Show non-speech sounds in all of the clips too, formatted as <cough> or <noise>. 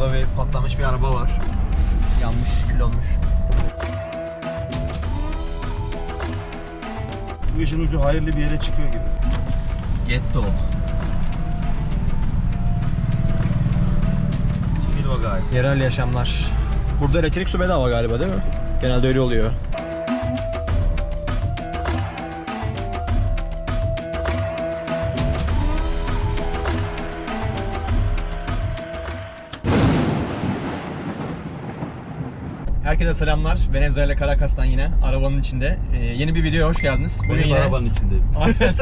Burada bir patlamış bir araba var. Yanmış, kül olmuş. Bu işin ucu hayırlı bir yere çıkıyor gibi. Getto. Yerel yaşamlar. Burada elektrik su bedava galiba değil mi? Genelde öyle oluyor. Herkese selamlar. Venezuela Caracas'tan yine arabanın içinde. Ee, yeni bir videoya hoş geldiniz. Bugün Benim yine... arabanın içindeyim. Aynen. <laughs>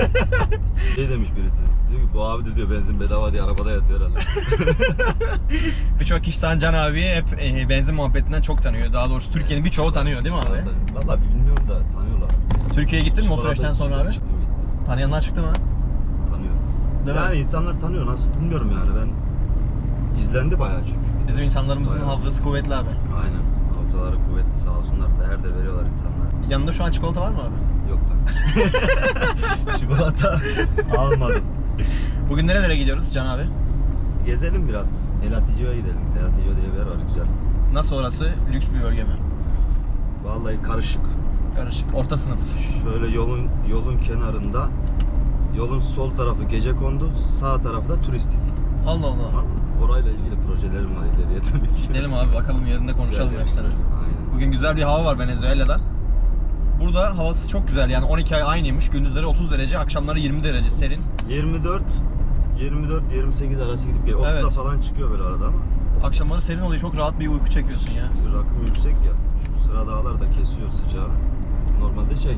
Şey demiş birisi. Diyor ki bu abi de diyor benzin bedava diye arabada yatıyor herhalde. <laughs> Birçok kişi Can abi hep e, benzin muhabbetinden çok tanıyor. Daha doğrusu Türkiye'nin birçoğu tanıyor değil mi abi? Valla bilmiyorum da tanıyorlar. Türkiye'ye gittin mi o süreçten sonra abi? Çıktım gittim. Tanıyanlar çıktı mı? Tanıyor. Değil mi? yani insanlar tanıyor nasıl bilmiyorum yani ben izlendi bayağı çünkü. Bizim insanlarımızın Bayağı. hafızası kuvvetli abi. Aynen. Hafızaları kuvvetli sağ olsunlar. Değer de veriyorlar insanlara. Yanında şu an çikolata var mı abi? Yok kardeşim. <laughs> Çikolata almadım. Bugün nerelere gidiyoruz Can abi? Gezelim biraz. Elaticio'ya gidelim. Elaticcio diye bir yer var güzel. Nasıl orası? Lüks bir bölge mi? Vallahi karışık. Karışık. Orta sınıf. Şöyle yolun yolun kenarında yolun sol tarafı gece kondu, sağ tarafı da turistik. Allah Allah. Vallahi Orayla ilgili projelerim var ileriye dönük. Gidelim abi bakalım yerinde konuşalım Güzel hepsini. Aynen. Bugün güzel bir hava var Venezuela'da. Burada havası çok güzel yani 12 ay aynıymış. Gündüzleri 30 derece, akşamları 20 derece serin. 24 24 28 arası gidip geliyor. 30'a Evet. falan çıkıyor böyle arada ama Akşamları serin oluyor. Çok rahat bir uyku çekiyorsun ya. rakım yüksek ya. Şu sıra dağlar da kesiyor sıcağı. Normalde şey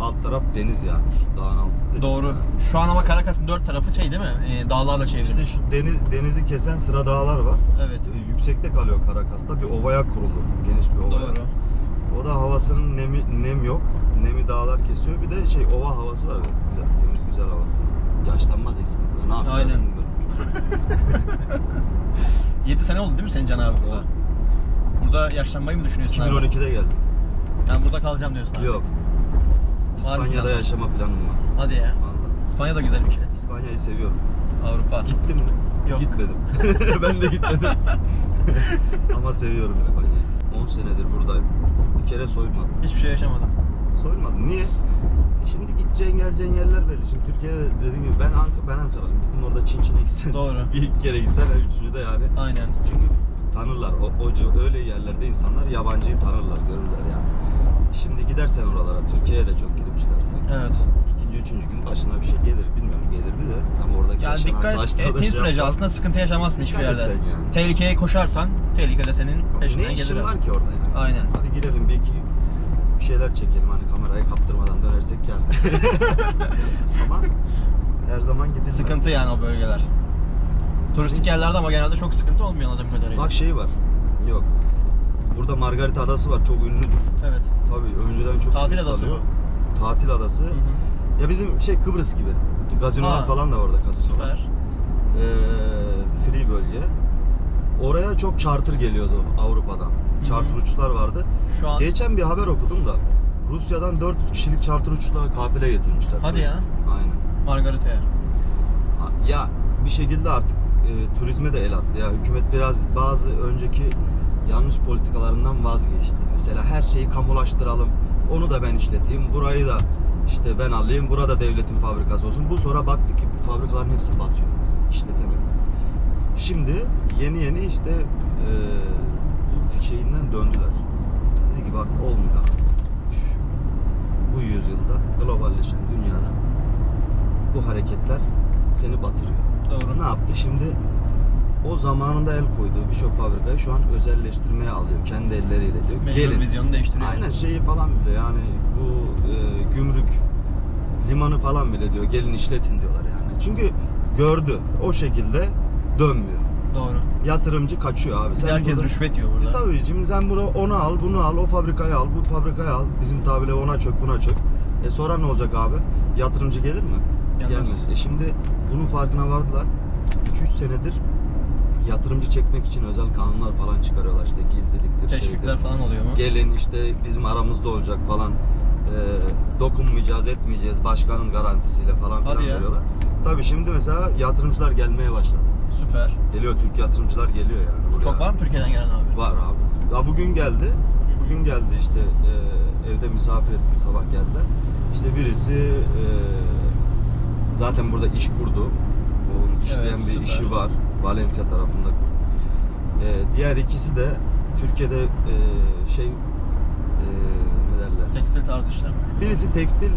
alt taraf deniz yani. Şu dağın altı deniz. Doğru. yani. Şu an ama Caracas'ın dört tarafı şey değil mi? Ee, dağlarla çevrili. İşte şu deniz, denizi kesen sıra dağlar var. Evet. Ee, Yüksekte kalıyor Karakas'ta. Bir ovaya kuruldu. Geniş bir ovaya. Doğru. O da havasının nemi, nem yok. Nemi dağlar kesiyor. Bir de şey ova havası var. Güzel, temiz güzel havası. Yaşlanmaz insan. burada. Ne yapacağız Aynen. bilmiyorum. <laughs> 7 sene oldu değil mi senin Can abi burada? Burada yaşlanmayı mı düşünüyorsun abi? 2012'de geldim. Yani burada kalacağım diyorsun abi. Yok. İspanya'da planın? yaşama planım var. Hadi ya. Vallahi. İspanya da güzel ülke. İspanya'yı seviyorum. Avrupa. Gittim mi? Yok. Gitmedim. <laughs> <laughs> ben de gitmedim. <laughs> Ama seviyorum İspanya'yı. 10 senedir buradayım. Bir kere soymadım. Hiçbir şey yaşamadım. Soymadım. Niye? E şimdi gideceğin geleceğin yerler belli. Şimdi Türkiye'de dediğim gibi ben Ank ben Ankaralıyım. Bizim orada Çin Çin'e gitsen. Doğru. Bir iki kere gitsen üçüncü de yani. Aynen. Çünkü tanırlar. O, o öyle yerlerde insanlar yabancıyı tanırlar, görürler yani. Şimdi gidersen oralara, Türkiye'ye de çok gidip çıkarsan. Evet. İkinci, üçüncü gün başına bir şey gelir. Bilmiyorum gelir mi de. Ama oradaki Yani yaşanan dikkat taşla ettiğin şey sürece aslında sıkıntı yaşamazsın hiçbir Dikkat yerde. edeceksin yani. Tehlikeye koşarsan tehlike de senin peşinden Ne gelir. işin abi. var ki orada yani? Aynen. Hadi girelim bir iki bir şeyler çekelim hani kamerayı kaptırmadan dönersek kar. <laughs> ama her zaman gidilmez. Sıkıntı yani o bölgeler. Turistik yerlerde ama genelde çok sıkıntı olmuyor anladığım kadarıyla. Bak şey var. Burada Margarita Adası var. Çok ünlüdür. Evet. Tabii önceden çok Tatil turist adası alıyor. mı? Tatil adası. Hı hı. Ya bizim şey Kıbrıs gibi. Gazinolar Ha. falan da orada kasinolar. Süper. Ee, free bölge. Oraya çok charter geliyordu Avrupa'dan. Charter uçuşlar vardı. Şu an Geçen bir haber okudum da Rusya'dan 400 kişilik charter uçuşla kafile getirmişler. Hadi turist. ya. Aynen. Margarita'ya. Ha, Ya bir şekilde artık e, turizme de el attı. Ya hükümet biraz bazı önceki yanlış politikalarından vazgeçti. Mesela her şeyi kamulaştıralım. Onu da ben işleteyim. Burayı da işte ben alayım. Burada devletin fabrikası olsun. Bu sonra baktı ki bu fabrikaların hepsi batıyor. İşletemedi. Şimdi yeni yeni işte e, bu şeyinden döndüler. Dedi ki bak olmuyor. Şu- bu yüzyılda globalleşen dünyada bu hareketler seni batırıyor. Doğru. Ne yaptı şimdi? O zamanında el koyduğu birçok fabrikayı şu an özelleştirmeye alıyor. Kendi elleriyle diyor. Mecbur Gelin. vizyonu değiştiriyor. Aynen şeyi falan bile yani bu e, gümrük limanı falan bile diyor gelin işletin diyorlar yani. Çünkü gördü o şekilde dönmüyor. Doğru. Yatırımcı kaçıyor abi. Bir de herkes burada- rüşvet yiyor burada. E tabii şimdi sen bunu onu al, bunu al, o fabrikayı al, bu fabrikayı al. Bizim tabirle ona çök, buna çök. E sonra ne olacak abi? Yatırımcı gelir mi? Gelmez. E şimdi bunun farkına vardılar. 2-3 senedir yatırımcı çekmek için özel kanunlar falan çıkarıyorlar işte gizliliktir, Teşvikler şeydir. falan oluyor mu? Gelin işte bizim aramızda olacak falan. E, dokunmayacağız, etmeyeceğiz başkanın garantisiyle falan Hadi filan ya. veriyorlar. Tabii şimdi mesela yatırımcılar gelmeye başladı. Süper. Geliyor Türk yatırımcılar geliyor yani. buraya. Çok var mı Türkiye'den gelen abi? Var abi. Ya bugün geldi. Bugün geldi işte e, evde misafir ettim sabah geldiler. İşte birisi e, zaten burada iş kurdu. Onun işleyen Evet, bir süper. işi var Valencia tarafında. E, diğer ikisi de Türkiye'de e, şey e, ne derler? Tekstil tarzı işler mi? Birisi tekstil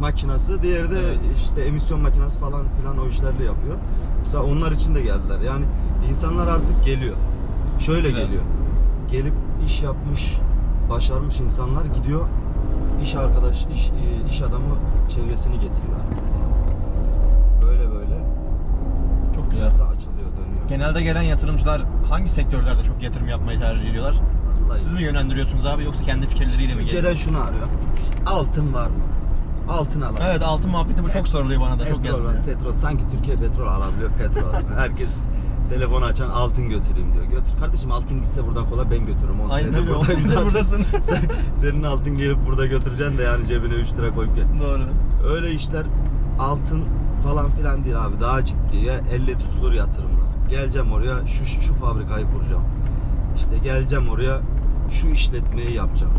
makinası, diğeri de Evet. işte emisyon makinası falan filan o işlerle yapıyor. Mesela onlar için de geldiler. Yani insanlar artık geliyor. Şöyle Güzel. geliyor. Gelip iş yapmış, başarmış insanlar gidiyor. iş arkadaş, iş, e, iş adamı çevresini getiriyor artık. Böyle böyle Çok güzel. piyasa dönüyor. Genelde gelen yatırımcılar hangi sektörlerde çok yatırım yapmayı tercih ediyorlar? Vallahi Siz mi yönlendiriyorsunuz abi yoksa kendi fikirleriyle mi Türkiye'den geliyor? şunu arıyor. Altın var mı? Altın alalım. Evet altın muhabbeti bu çok soruluyor bana da çok Petrol var, yazılıyor. petrol. Sanki Türkiye petrol alabiliyor, petrol. <laughs> Herkes telefonu açan altın götüreyim diyor. Götür. Kardeşim altın gitse buradan kolay ben götürürüm. 10 Aynen senedir öyle. buradayım 10 senedir zaten. buradasın. <laughs> Sen, senin altın gelip burada götüreceksin de yani cebine 3 lira koyup gel. Doğru. Öyle işler altın falan filan değil abi. Daha ciddiye elle tutulur yatırımlar. Geleceğim oraya şu, şu, fabrikayı kuracağım. İşte geleceğim oraya şu işletmeyi yapacağım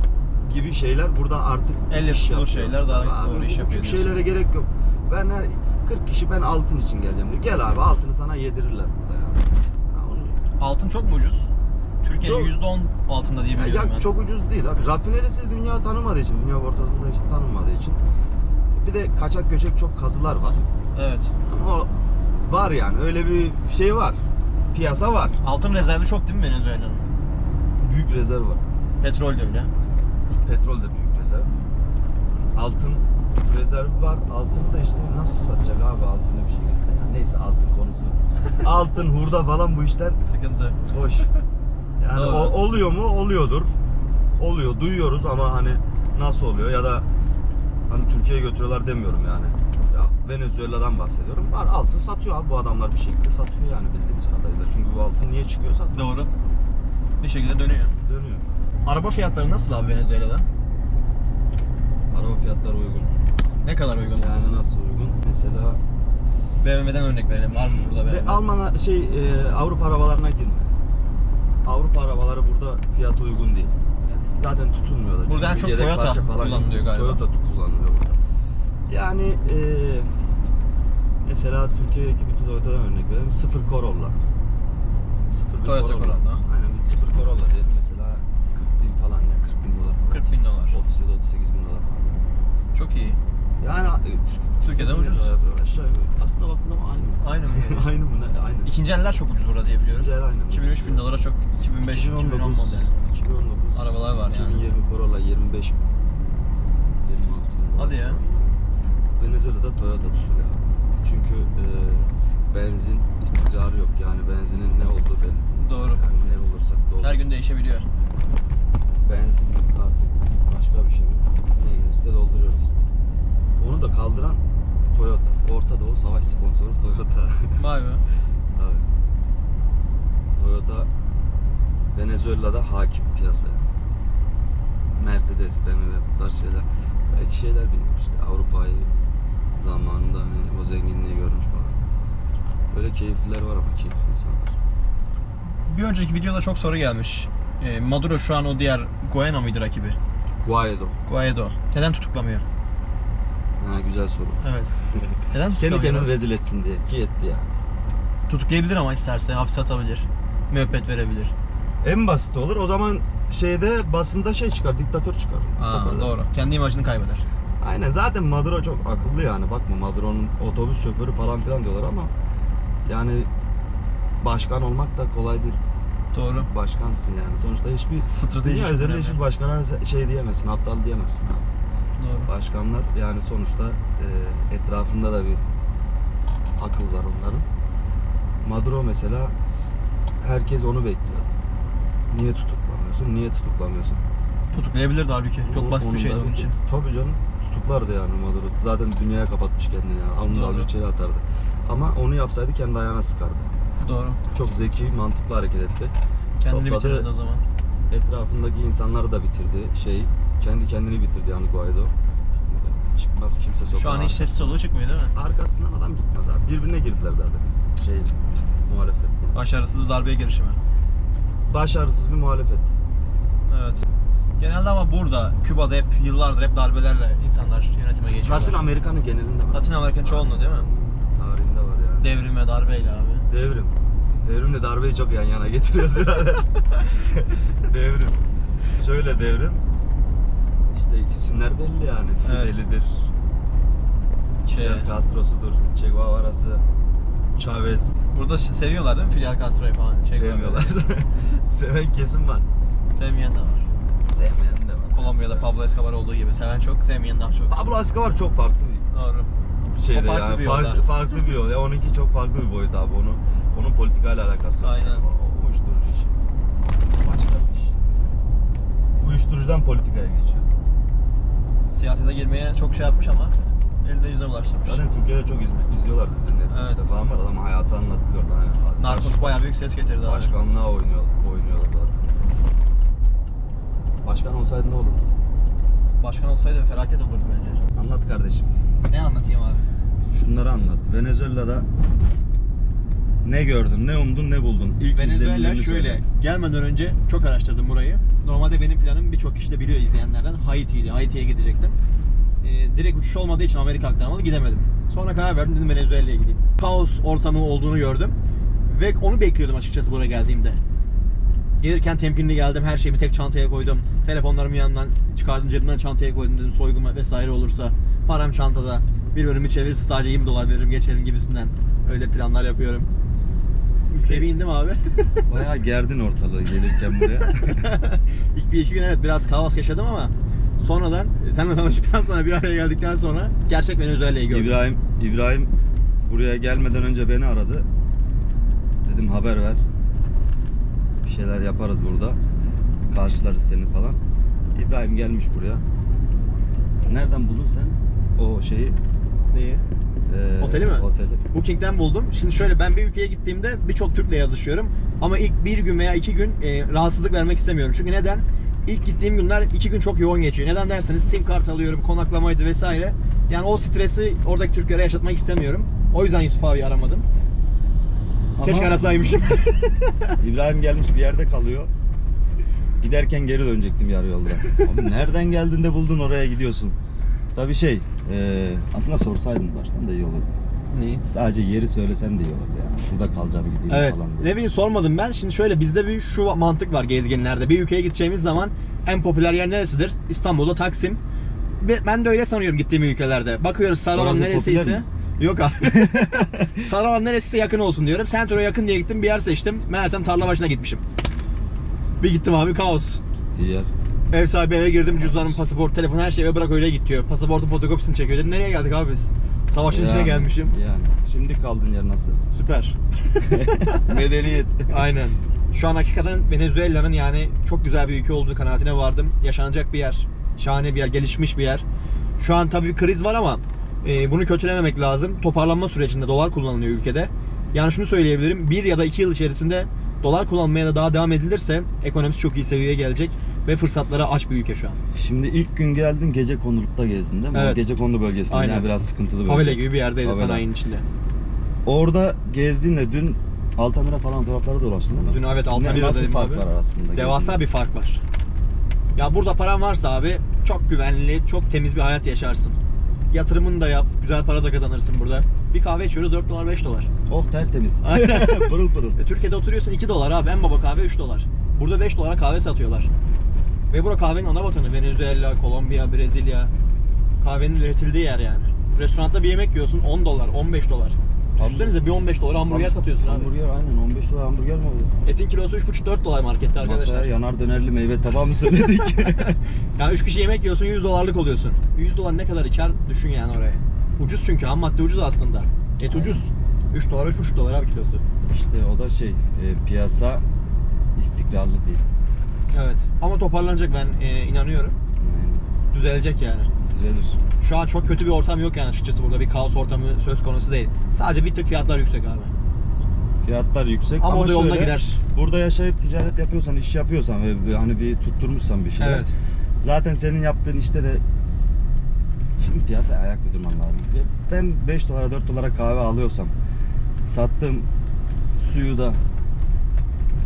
gibi şeyler burada artık Elle iş yapıyor. şeyler daha Tabii doğru abi, iş yapıyor Küçük şeylere gerek yok. Ben her 40 kişi ben altın için geleceğim diyor. Gel abi altını sana yedirirler burada ya. Ya onu- Altın çok mu ucuz? Türkiye'nin Çok. %10 altında diye biliyorum ya ben. çok ucuz değil abi. Rafinerisi dünya tanımadığı için, dünya borsasında işte tanınmadığı için. Bir de kaçak göçek çok kazılar var. Evet. Ama o var yani öyle bir şey var. Piyasa var. Altın rezervi çok değil mi Venezuela'nın? Büyük rezerv var. Petrol de öyle. Petrol de büyük rezerv. Altın rezervi var. Altını da işte nasıl satacak abi altını bir şekilde. Ya neyse altın konusu. <laughs> altın, hurda falan bu işler Sıkıntı. hoş. Yani Doğru. o- oluyor mu? Oluyordur. Oluyor. Duyuyoruz ama hani nasıl oluyor ya da hani Türkiye'ye götürüyorlar demiyorum yani. Venezuela'dan bahsediyorum. Var altın satıyor abi bu adamlar bir şekilde satıyor yani bildiğimiz kadarıyla. Çünkü bu altın niye çıkıyor satıyor. Doğru. Bir şekilde dönüyor. Dönüyor. Araba fiyatları nasıl abi Venezuela'da? Araba fiyatları uygun. Ne kadar uygun? Yani nasıl uygun? Mesela BMW'den örnek verelim. Var mı burada ve BMW? Alman şey e, Avrupa arabalarına girme. Avrupa arabaları burada fiyatı uygun değil. Yani zaten tutulmuyor da. Burada en çok Toyota kullanılıyor galiba. Toyota kullanılıyor burada. Yani e, mesela Türkiye'deki bir Toyota'dan örnek verelim. Sıfır Corolla. Sıfır bir Toyota Corolla. Aynen bir sıfır Corolla diyelim mesela 40 bin falan ya 40 bin dolar falan. 40 bin dolar. 37-38 bin dolar falan. Çok iyi. Yani Türkiye'den ucuz. Aşağı. Aslında bakıldığında aynı. Aynı mı? <laughs> aynı mı ne? Aynı. İkinci eller çok ucuz burada diye biliyorum. İkinci el aynı. 2003 bin dolara çok 2005 2010 model. 2019. Arabalar var yani. 2020 Corolla 25 bin. 26 bin. Hadi ya. Venezuela'da Toyota tutuluyor. Çünkü e, benzin istikrarı yok. Yani benzinin ne olduğu belli değil. Doğru. Yani ne olursak olur. Her gün değişebiliyor. Benzin mi artık başka bir şey mi? Ne gelirse dolduruyoruz işte. Onu da kaldıran Toyota. Orta Doğu savaş sponsoru Toyota. <laughs> Vay be. Tabii. Toyota Venezuela'da hakim piyasaya. Mercedes, BMW bu tarz şeyler. Belki şeyler bilmiyorum işte Avrupa'yı zamanında hani o zenginliği görmüş falan. Böyle keyifliler var ama keyifli insanlar. Bir önceki videoda çok soru gelmiş. Ee, Maduro şu an o diğer Guayana mıydı rakibi? Guaido. Guaido. Neden tutuklamıyor? Ha güzel soru. Evet. <laughs> Neden Kendi tutuklamıyor? kendini rezil etsin diye. Ki etti ya. Tutuklayabilir ama isterse hapse atabilir. Müebbet verebilir. En basit olur. O zaman şeyde basında şey çıkar, diktatör çıkar. Aa, doğru. Kendi imajını kaybeder. Aynen zaten Maduro çok akıllı yani bakma Maduro'nun otobüs şoförü falan filan diyorlar ama yani başkan olmak da kolay değil. Doğru. Başkansın yani sonuçta hiçbir Strateji dünya üzerinde önemli. hiçbir başkana şey diyemezsin, aptal diyemezsin abi. Doğru. Başkanlar yani sonuçta e, etrafında da bir akıl var onların. Maduro mesela herkes onu bekliyor. Niye tutuklamıyorsun? Niye tutuklamıyorsun? Tutuklayabilirdi halbuki. Çok basit bir da onun için. Tabii canım tutuklardı yani Maduro. Zaten dünyaya kapatmış kendini yani. Doğru. alır içeri atardı. Ama onu yapsaydı kendi ayağına sıkardı. Doğru. Çok zeki, mantıklı hareket etti. Kendini Topladı. bitirirdi o zaman. Etrafındaki insanları da bitirdi. Şey, kendi kendini bitirdi yani Guaido. Çıkmaz kimse sokağa. Şu an hiç sessiz soluğu çıkmıyor değil mi? Arkasından adam gitmez abi. Birbirine girdiler zaten. Şey, muhalefet. Başarısız bir darbeye girişimi. Başarısız bir muhalefet. Evet. Genelde ama burada, Küba'da hep yıllardır hep darbelerle insanlar yönetime geçiyorlar. Latin Amerika'nın genelinde var. Latin Amerika'nın çoğunluğu değil mi? Tarihinde var yani. Devrime, darbeyle abi. Devrim. Devrimle darbeyi çok yan yana getiriyoruz birader. <laughs> devrim. Şöyle devrim. İşte isimler belli yani. Evet. Fideli'dir. Şey, Fidel Castro'sudur. Che Guevara'sı. Chavez. burada seviyorlar değil mi Fidel Castro'yu falan? Che Sevmiyorlar. <laughs> Seven kesim var. Sevmeyen de var. Sevmeyen de var. Kolombiya'da Pablo Escobar olduğu gibi seven çok, sevmeyen daha çok. Pablo Escobar çok farklı bir Doğru. şeyde O farklı yani. bir yolda. farklı, farklı bir yol. Ya onunki çok farklı bir boyut abi. Onu, onun politikayla alakası yok. Aynen. O uyuşturucu işi. Başka bir iş. Uyuşturucudan politikaya geçiyor. Siyasete girmeye çok şey yapmış ama elinde yüzüne bulaştırmış. Zaten Türkiye'de çok izli, izliyorlar dizi Netflix'te Evet. falan var. Adam hayatı anlatılıyor. Hani Narcos bayağı büyük ses getirdi abi. Başkanlığa oynuyor. Başkan olsaydı ne olur? Başkan olsaydı felaket olurdu bence. Anlat kardeşim. Ne anlatayım abi? Şunları anlat. Venezuela'da ne gördün, ne umdun, ne buldun? İlk Venezuela şöyle, söyle. gelmeden önce çok araştırdım burayı. Normalde benim planım birçok kişi de biliyor izleyenlerden Haiti'ydi. Haiti'ye gidecektim. Ee, direkt uçuş olmadığı için Amerika aktarmalı gidemedim. Sonra karar verdim dedim Venezuela'ya gideyim. Kaos ortamı olduğunu gördüm. Ve onu bekliyordum açıkçası buraya geldiğimde. Gelirken temkinli geldim. Her şeyimi tek çantaya koydum. Telefonlarımı yanından çıkardım cebimden çantaya koydum dedim. Soygun vesaire olursa param çantada. Bir bölümü çevirirse sadece 20 dolar veririm geçelim gibisinden. Öyle planlar yapıyorum. Ülkeye bir indim abi. <laughs> Bayağı gerdin ortalığı gelirken buraya. <laughs> İlk bir iki gün evet biraz kaos yaşadım ama sonradan seninle tanıştıktan sonra bir araya geldikten sonra gerçek Venezuela'yı gördüm. İbrahim İbrahim buraya gelmeden önce beni aradı. Dedim haber ver. Bir şeyler yaparız burada. Karşılarız seni falan. İbrahim gelmiş buraya. Nereden buldun sen o şeyi? Neyi? Ee, Oteli mi? Oteli. Booking'den buldum. Şimdi şöyle ben bir ülkeye gittiğimde birçok Türk'le yazışıyorum. Ama ilk bir gün veya iki gün e, rahatsızlık vermek istemiyorum. Çünkü neden? İlk gittiğim günler iki gün çok yoğun geçiyor. Neden derseniz sim kart alıyorum, konaklamaydı vesaire. Yani o stresi oradaki Türklere yaşatmak istemiyorum. O yüzden Yusuf abi aramadım. Keşke arasaymışım. <laughs> İbrahim gelmiş bir yerde kalıyor. Giderken geri dönecektim yarı yolda. Abi nereden geldin de buldun oraya gidiyorsun. Tabii şey, e, aslında sorsaydın baştan da iyi olurdu. Neyi? Sadece yeri söylesen de iyi olurdu yani. Şurada kalacağım gideyim Evet. falan diye. Ne bileyim sormadım ben. Şimdi şöyle bizde bir şu mantık var gezginlerde. Bir ülkeye gideceğimiz zaman en popüler yer neresidir? İstanbul'da Taksim. Be- Ben de öyle sanıyorum gittiğim ülkelerde. Bakıyoruz Orası neresiyse. popüler mi? Yok abi. <laughs> Sarıalan neresiyse yakın olsun diyorum. Sentro'ya yakın diye gittim bir yer seçtim. Meğersem tarla başına gitmişim. Bir gittim abi kaos. Diğer. Ev sahibi eve girdim cüzdanım, pasaport, telefon her şeyi eve bırak öyle git diyor. Pasaportun fotokopisini çekiyor. Dedim nereye geldik abi biz? Savaşın içine Yani, gelmişim. Yani. Şimdi kaldığın yer nasıl? Süper. <laughs> Medeniyet. Aynen. Şu an hakikaten Venezuela'nın yani çok güzel bir ülke olduğu kanaatine vardım. Yaşanacak bir yer. Şahane bir yer, gelişmiş bir yer. Şu an tabii bir kriz var ama e, bunu kötülememek lazım. Toparlanma sürecinde dolar kullanılıyor ülkede. Yani şunu söyleyebilirim. Bir ya da iki yıl içerisinde dolar kullanmaya da daha devam edilirse ekonomisi çok iyi seviyeye gelecek ve fırsatlara aç bir ülke şu an. Şimdi ilk gün geldin gece konulukta gezdin değil mi? Evet. Gece konulu bölgesinde Aynen. yani biraz sıkıntılı bölge. Favela gibi bir yerdeydi Favela. sanayinin içinde. Orada gezdiğinde dün Altamira falan tarafları dolaştın değil mi? Dün evet Altamira'daydım Nasıl fark abi. var arasında? Devasa gezdiğinde? bir fark var. Ya burada paran varsa abi çok güvenli, çok temiz bir hayat yaşarsın. Yatırımını da yap, güzel para da kazanırsın burada. Bir kahve içiyoruz 4 dolar 5 dolar. Oh tertemiz. <laughs> Aynen. <laughs> pırıl pırıl. E, Türkiye'de oturuyorsun 2 dolar abi en baba kahve 3 dolar. Burada 5 dolara kahve satıyorlar. Ve bura kahvenin ana vatanı Venezuela, Kolombiya, Brezilya. Kahvenin üretildiği yer yani. Restoranda bir yemek yiyorsun 10 dolar, 15 dolar. Düşünsenize bir 15 dolar hamburger satıyorsun abi. Hamburger aynen 15 dolar hamburger mi oluyor? Etin kilosu 3,5-4 dolar markette arkadaşlar. Masaya yanar dönerli meyve tabağı mı söyledik? <laughs> Yani 3 kişi yemek yiyorsun 100 dolarlık oluyorsun. 100 dolar ne kadar kar düşün yani oraya. Ucuz çünkü ham madde ucuz aslında. Et ucuz. 3 dolar 3,5 dolar abi kilosu. işte o da şey e, piyasa istikrarlı değil. Evet. Ama toparlanacak ben e, inanıyorum. Yani Düzelecek yani. Düzelir. Şu an çok kötü bir ortam yok yani açıkçası burada bir kaos ortamı söz konusu değil. Sadece bir tık fiyatlar yüksek abi. Fiyatlar yüksek Ama o da yoluna şöyle, gider. Burada yaşayıp ticaret yapıyorsan, iş yapıyorsan ve ve hani bir tutturmuşsan bir şey. Evet. Zaten senin yaptığın işte de şimdi piyasaya ayak uydurman lazım. Ve Ben 5 dolara 4 dolara kahve alıyorsam sattığım suyu da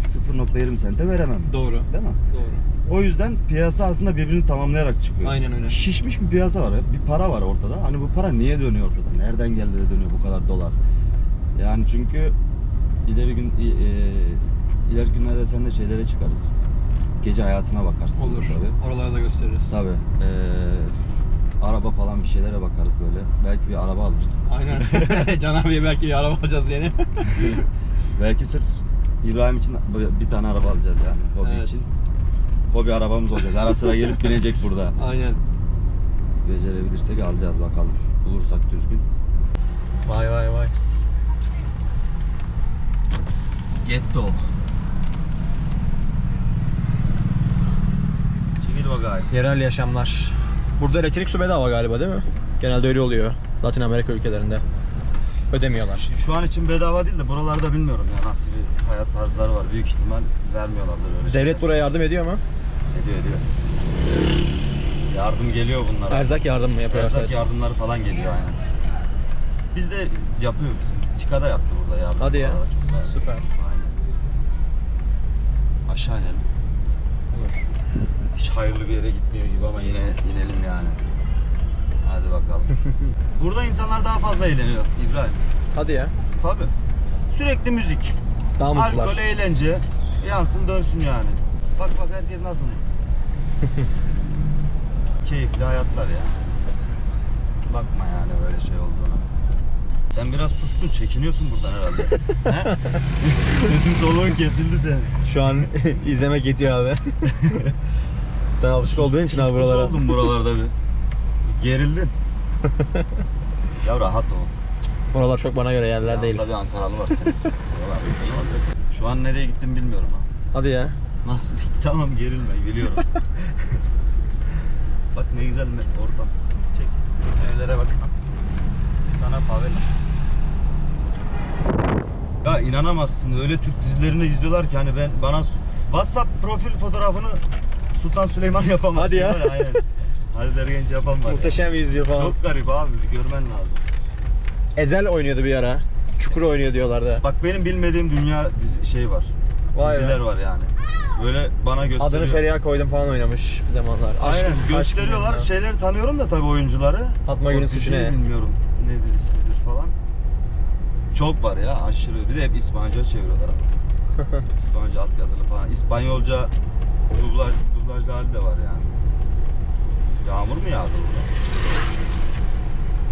0.20 sente veremem. Doğru. Değil mi? Doğru. O yüzden piyasa aslında birbirini tamamlayarak çıkıyor. Aynen öyle. Şişmiş bir piyasa var. Bir para var ortada. Hani bu para niye dönüyor ortada? Nereden geldi de dönüyor bu kadar dolar? Yani çünkü ileri gün e, ileri günlerde sen de şeylere çıkarız. Gece hayatına bakarsın. Olur. Tabii. Oralara da gösteririz. Tabii. Ee, araba falan bir şeylere bakarız böyle. Belki bir araba alırız. Aynen. <laughs> <laughs> Can abiye belki bir araba alacağız yeni. Belki sırf İbrahim için bir tane araba alacağız yani hobi Evet. için. Hobi arabamız olacak. Ara sıra gelip binecek burada. Aynen. Becerebilirsek alacağız bakalım. Bulursak düzgün. Vay vay vay. Getto. Çekil bakayım. Yerel yaşamlar. Burada elektrik su bedava galiba değil mi? Genelde öyle oluyor. Latin Amerika ülkelerinde. Ödemiyorlar. Şu an için bedava değil de buralarda bilmiyorum ya nasıl bir hayat tarzları var. Büyük ihtimal vermiyorlardır öyle şeyler. Devlet buraya yardım ediyor mu? Ediyor ediyor. Yardım geliyor bunlara. Erzak yardım mı yapıyorlar? Erzak sadece? yardımları falan geliyor aynen. Biz de yapıyor bizim. Tika'da yaptı burada yardım. Hadi ya. Çok. Süper. Aynen. Aşağı inelim. Olur. Hiç hayırlı bir yere gitmiyor gibi ama yine inelim yani. Hadi bakalım. <laughs> Burada insanlar daha fazla eğleniyor İbrahim. Hadi ya. Tabi. Sürekli müzik. Daha mutlular. Alkol, eğlence. Yansın dönsün yani. Bak bak herkes nasıl mutlu. <laughs> Keyifli hayatlar ya. Bakma yani böyle şey olduğuna. Sen biraz sustun, çekiniyorsun buradan herhalde. <laughs> He? Sesin soluğun kesildi senin. Şu an <laughs> izlemek yetiyor abi. Sen alışık olduğun için abi buralara. oldun buralarda bir. Gerildin. ya rahat ol. Buralar çok bana göre yerler değil. Tabii Ankaralı var senin. Buralar. Şu an nereye gittim bilmiyorum ha. Hadi ya. Nasıl? <laughs> tamam gerilme biliyorum. <laughs> Bak ne güzel ortam. Çek. Evlere bak. Sana favela. Ya inanamazsın öyle Türk dizilerini izliyorlar ki hani ben bana WhatsApp profil fotoğrafını Sultan Süleyman <laughs> yapamaz. Hadi ya. Aynen. Halil Ergenç yapan var. Muhteşem yüzyıl falan. Çok garip abi bir görmen lazım. Ezel oynuyordu bir ara. Çukur oynuyor diyorlardı. Bak benim bilmediğim dünya dizi şey var. Vay be. Diziler var yani. Böyle bana gösteriyor. Adını Feriha koydum falan oynamış bir zamanlar. Aynen Aşk gösteriyorlar. Şeyleri tanıyorum da tabii oyuncuları. Fatma Gül'ün suçu ne? Bilmiyorum ne dizisidir falan. Çok var ya aşırı. Bir de hep İspanyolca çeviriyorlar ama. <laughs> İspanyolca altyazılı falan. İspanyolca dublaj, dublajlı hali de var yani. Yağmur mu yağdı burada?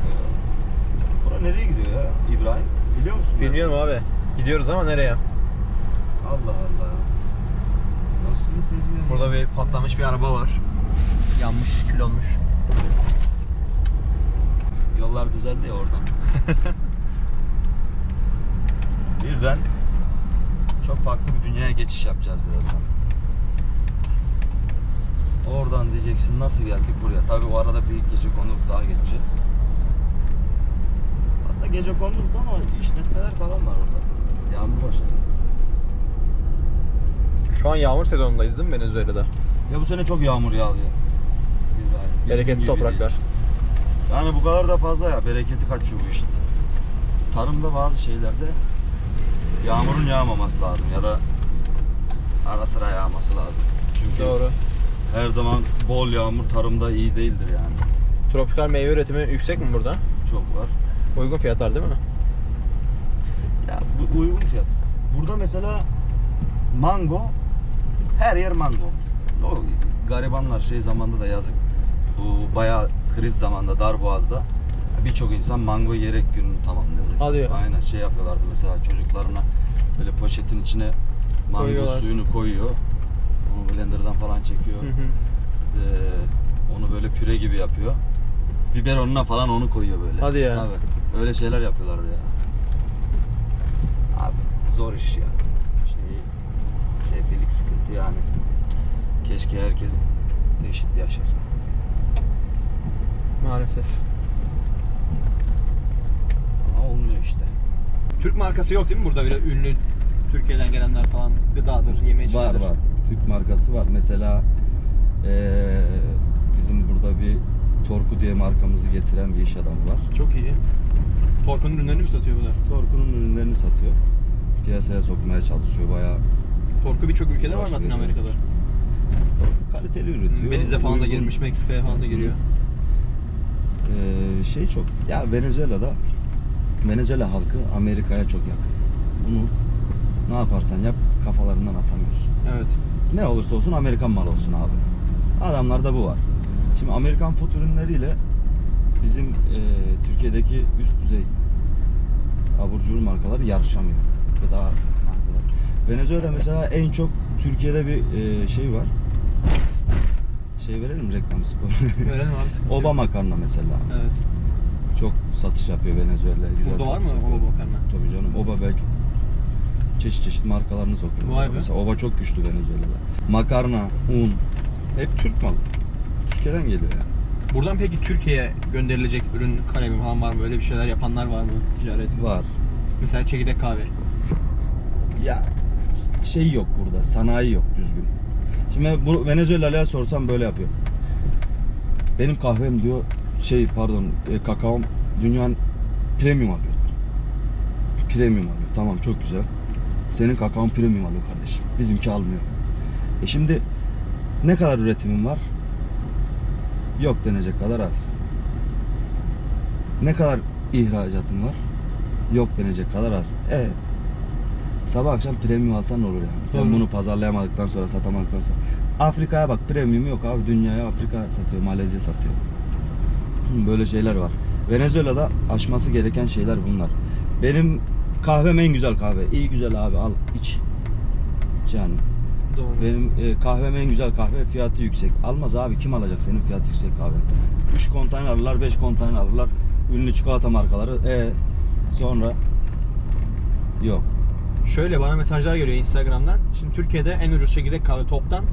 Ee, Bura nereye gidiyor ya İbrahim? Biliyor musun? Bilmiyorum abi. Gidiyoruz ama nereye? Allah Allah. Nasıl bir tezgah? Burada bir patlamış bir araba var. Yanmış, kül olmuş. Yollar düzeldi ya oradan. <laughs> Birden çok farklı bir dünyaya geçiş yapacağız birazdan. Oradan diyeceksin nasıl geldik buraya? Tabi o arada bir gece konuluk daha geçeceğiz. Aslında gece konuluk ama işletmeler falan var orada. Yağmur başladı. Şu an yağmur sezonundayız değil mi Venezuela'da? Ya bu sene çok yağmur yağdı ya. Bereketli topraklar. değil. Yani bu kadar da fazla ya bereketi kaçıyor bu işin. Tarımda bazı şeylerde yağmurun yağmaması lazım ya da ara sıra yağması lazım. Çünkü Doğru. her zaman bol yağmur tarımda iyi değildir yani. Tropikal meyve üretimi yüksek mi burada? Çok var. Uygun fiyatlar değil mi? Ya bu uygun fiyat. Burada mesela mango her yer mango. O garibanlar şey zamanda da yazık. Bu bayağı kriz zamanda Darboğaz'da birçok insan mango yiyerek gününü tamamlıyordu. Hadi ya. Aynen şey yapıyorlardı mesela çocuklarına böyle poşetin içine mango Koyuyorlar. suyunu koyuyor. Onu blenderdan falan çekiyor. Hı hı. Ee, onu böyle püre gibi yapıyor. Biberonuna falan onu koyuyor böyle. Hadi ya. Tabii. Öyle şeyler yapıyorlardı ya. Abi zor iş ya. Sefillik sıkıntı yani. Keşke herkes eşit yaşasa. Maalesef. Ama olmuyor işte. Türk markası yok değil mi burada böyle ünlü Türkiye'den gelenler falan gıdadır, yeme içmedir. Var var. Türk markası var. Mesela eee, bizim burada bir Torku diye markamızı getiren bir iş adamı var. Çok iyi. Torkunun ürünlerini mi satıyor bunlar? Torku'nun ürünlerini satıyor. piyasaya sokmaya çalışıyor bayağı. Torku birçok ülkede var. Latin Amerika'da. Kaliteli üretiyor. Belize falan da Uygun. girmiş, Meksika'ya falan da giriyor. Ee, şey çok. Ya Venezuela'da Venezuela halkı Amerika'ya çok yakın. Bunu ne yaparsan yap kafalarından atamıyorsun. Evet. Ne olursa olsun Amerikan malı olsun abi. Adamlarda bu var. Şimdi Amerikan food ürünleriyle bizim e, Türkiye'deki üst düzey abur cubur markaları yarışamıyor. Gıda Venezuela'da mesela en çok Türkiye'de bir e, şey var. Şey verelim reklam spor? Verelim abi <laughs> Oba makarna mesela. Evet. Çok satış yapıyor Venezuela. Güzel Burada var mı yapıyor. Oba makarna? Tabii canım. Oba belki çeşit çeşit markalarını sokuyor. Vay be. Mesela Oba çok güçlü Venezuela'da. Makarna, un hep Türk malı. Türkiye'den geliyor ya. Buradan peki Türkiye'ye gönderilecek ürün kalemi falan var mı? Öyle bir şeyler yapanlar var mı? Ticaret. Var. Mesela çekirdek kahve. Ya şey yok burada. Sanayi yok düzgün. Şimdi bu Venezuela'ya sorsam böyle yapıyor. Benim kahvem diyor şey pardon e, kakaom dünyanın premium alıyor. Premium alıyor. Tamam çok güzel. Senin kakaon premium alıyor kardeşim. Bizimki almıyor. E şimdi ne kadar üretimin var? Yok denecek kadar az. Ne kadar ihracatın var? Yok denecek kadar az. E sabah akşam premium alsan ne olur yani? Sen Doğru. bunu pazarlayamadıktan sonra satamadıktan sonra. Afrika'ya bak premium yok abi. Dünyaya Afrika satıyor, Malezya satıyor. Hı, Böyle şeyler var. Venezuela'da aşması gereken şeyler bunlar. Benim kahvem en güzel kahve. İyi güzel abi al iç. İç yani. Doğru. Benim e, kahvem en güzel kahve fiyatı yüksek. Almaz abi kim alacak senin fiyatı yüksek kahve? 3 konteyner alırlar 5 konteyner alırlar. Ünlü çikolata markaları. E sonra yok. Şöyle bana mesajlar geliyor Instagram'dan. Şimdi Türkiye'de en ucuz çekirdek kahve toptan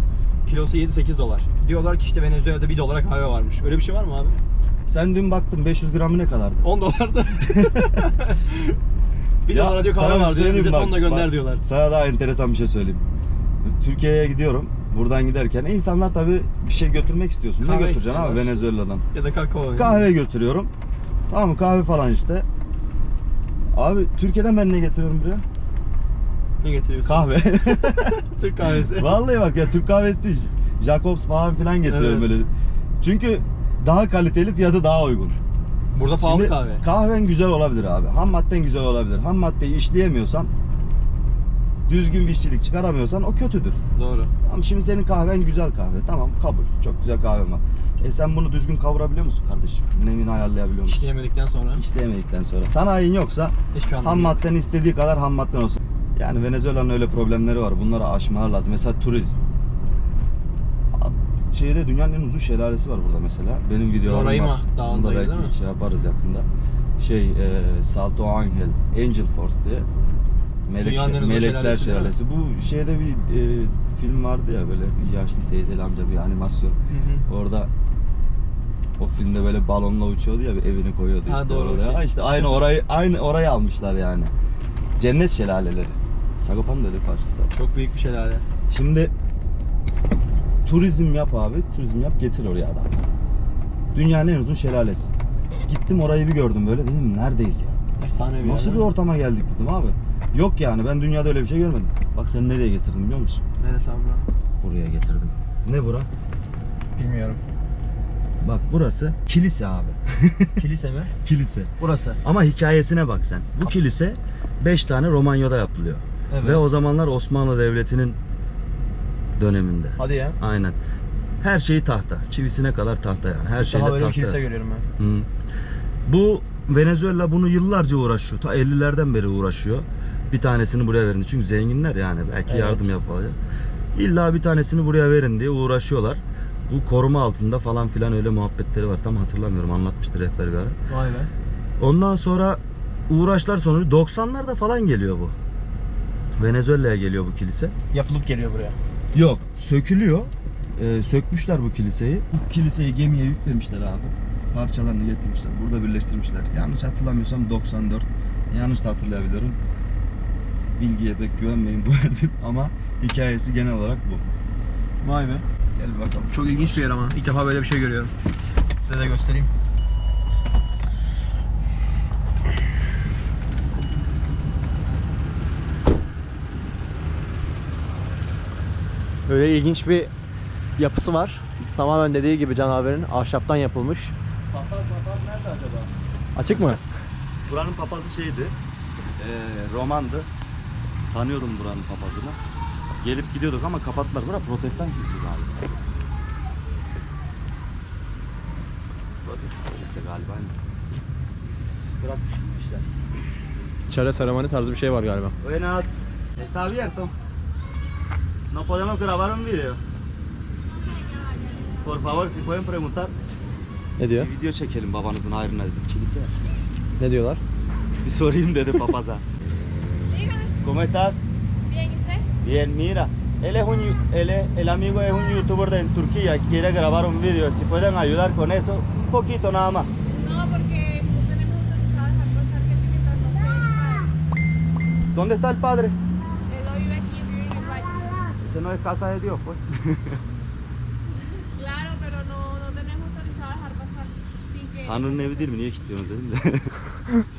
kilosu 7-8 dolar. Diyorlar ki işte Venezuela'da 1 dolara kahve varmış. Öyle bir şey var mı abi? Sen dün baktın 500 gramı ne kadardı? 10 dolarda. 1 Ya, dolara diyor sana kahve bir var şey diyor. söyleyeyim Bize bak, tonla gönder bak. diyorlar. Sana daha enteresan bir şey söyleyeyim. Türkiye'ye gidiyorum. Buradan giderken e, insanlar tabii bir şey götürmek istiyorsun. Kahve ne götüreceksin abi istiyorlar. Venezuela'dan? Ya da kakao. Kahve götürüyorum. Tamam mı? Kahve falan işte. Abi Türkiye'den ben ne getiriyorum buraya? Ne getiriyorsun? Kahve. <laughs> Türk kahvesi. Vallahi bak ya Türk kahvesi değil. Jacobs falan filan getiriyorum Evet. böyle. Çünkü daha kaliteli fiyatı daha uygun. Burada pahalı Şimdi kahve. Kahven güzel olabilir abi. Ham madden güzel olabilir. Ham maddeyi işleyemiyorsan düzgün bir işçilik çıkaramıyorsan o kötüdür. Doğru. Tamam şimdi senin kahven güzel kahve. Tamam kabul. Çok güzel kahven var. E sen bunu düzgün kavurabiliyor musun kardeşim? Nemini ayarlayabiliyor musun? İşleyemedikten sonra İşleyemedikten sonra. Sanayin yoksa hiçbir anlamı ham yok. madden istediği kadar ham madden olsun. Yani Venezuela'nın öyle problemleri var. Bunları aşmalar lazım. Mesela turizm. Şeyde dünyanın en uzun şelalesi var burada mesela. Benim videolarım Roraima var. Onu da belki değil mi? şey yaparız yakında. Şey e, Salto Angel, Angel Force diye. Melek, Melekler şelalesi? Şelalesi. Bu şeyde bir e, film vardı ya böyle bir yaşlı teyzeli amca bir animasyon. Hı hı. Orada o filmde böyle balonla uçuyordu ya bir evini koyuyordu Ha, işte doğru, oraya. Ha, işte aynı orayı aynı orayı almışlar yani. Cennet şelaleleri. Sagopa'nın da öyle parçası var. Çok büyük bir şelale. Şimdi turizm yap abi. Turizm yap getir oraya adam. Dünyanın en uzun şelalesi. Gittim orayı bir gördüm böyle dedim neredeyiz ya? Efsane bir Nasıl yer, bir ortama geldik dedim abi. Yok yani ben dünyada öyle bir şey görmedim. Bak seni nereye getirdim biliyor musun? Neresi abi? bura? Buraya getirdim. Ne bura? Bilmiyorum. Bak burası kilise abi. <laughs> Kilise mi? kilise. Burası. Ama hikayesine bak sen. Bu kilise 5 tane Romanya'da yapılıyor. Evet. Ve o zamanlar Osmanlı Devleti'nin döneminde. Hadi ya. Aynen. Her şeyi tahta. Çivisine kadar tahta yani. Her Daha tahta. kilise görüyorum ben. Hı. Bu Venezuela bunu yıllarca uğraşıyor. Ta 50'lerden beri uğraşıyor. Bir tanesini buraya verin. Çünkü zenginler yani. Belki Evet. yardım yapacak. İlla bir tanesini buraya verin diye uğraşıyorlar. Bu koruma altında falan filan öyle muhabbetleri var. Tam hatırlamıyorum. Anlatmıştı rehber bir ara. Vay be. Ondan sonra uğraşlar sonucu 90'larda falan geliyor bu. Venezuela'ya geliyor bu kilise. Yapılıp geliyor buraya. Yok, sökülüyor. Ee, sökmüşler bu kiliseyi. Bu kiliseyi gemiye yüklemişler abi. Parçalarını getirmişler. Burada birleştirmişler. Yanlış hatırlamıyorsam 94. Yanlış da hatırlayabiliyorum. Bilgiye pek güvenmeyin bu verdim <laughs> ama hikayesi genel olarak bu. Vay be. Gel bakalım. Çok ilginç bir yer ama. İlk defa böyle bir şey görüyorum. Size de göstereyim. Öyle ilginç bir yapısı var. Tamamen dediği gibi Can ahşaptan yapılmış. Papaz papaz nerede acaba? Açık mı? <laughs> Buranın papazı şeydi. eee romandı. Tanıyordum buranın papazını. Gelip gidiyorduk ama kapattılar. Bura protestan kilise galiba. Protestan kilise galiba. aynen. Bırakmış gitmişler. İçeride seremoni tarzı bir şey var galiba. Buenas. Está abierto. No podemos grabar un video. Por favor, si pueden preguntar. Ne diyor? Bir video çekelim babanızın hayrına dedim. Kilise. Ne diyorlar? Bir sorayım dedi papaza. Dígame, <laughs> ¿Cómo estás? bien, ¿y usted? Bien, mira. Él es un, él es- el amigo es un youtuber de en Turquía, quiere grabar un video. Si pueden ayudar con eso, un poquito nada más. No, porque no tenemos autorizado a dejar pasar gente mientras no esté ¿Dónde está el padre? Ese no es casa de Dios, pues. <laughs> Claro, pero no, no tenemos autorizado a dejar pasar sin que... Tanrı'nın evi değil mi? Niye kilitliyorsunuz dedim de. <laughs> <laughs>